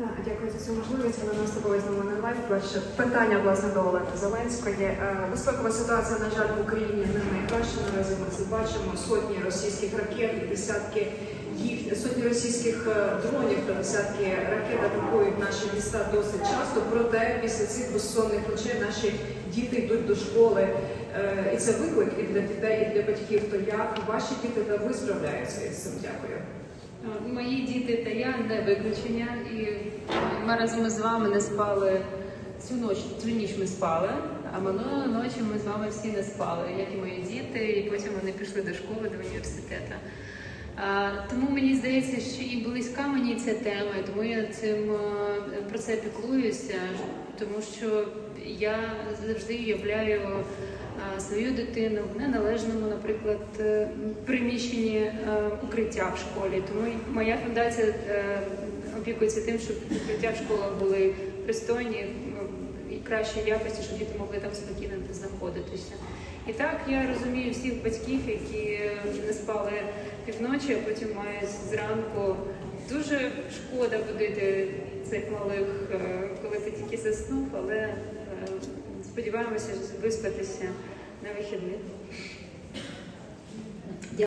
Дякую за цю можливість. Олена Остапова знову на лайф. Перше питання власне до Олени Зеленської. Е, Безпекова ситуація, на жаль, в Україні не найкраща. Наразі ми це бачимо. Сотні російських ракет і десятки їх сотні російських е, дронів та десятки ракет атакують наші міста досить часто. Проте після цих безсонних ночей наші діти йдуть до школи. Е, І це виклик і для дітей, і для батьків. То як ваші діти та ви справляєтеся із цим? Дякую. Мої діти та я не виключення, і ми разом з вами не спали цю ніч, цю ніч ми спали, а минулої ночі ми з вами всі не спали, як і мої діти, і потім вони пішли до школи, до університету. Тому мені здається, що і близька мені ця тема, і тому я цим е, про це піклуюся, тому що я завжди уявляю свою дитину в неналежному, наприклад, е, приміщенні е, укриття в школі. Тому моя фундація е, опікується тим, щоб укриття в школах були пристойні ну, кращої якості, щоб діти могли там спокійно знаходитися. І так я розумію всіх батьків, які не спали півночі, а потім мають зранку дуже шкода будити цих малих, е, коли ти тільки заснув, але е, сподіваємося виспатися на вихідних.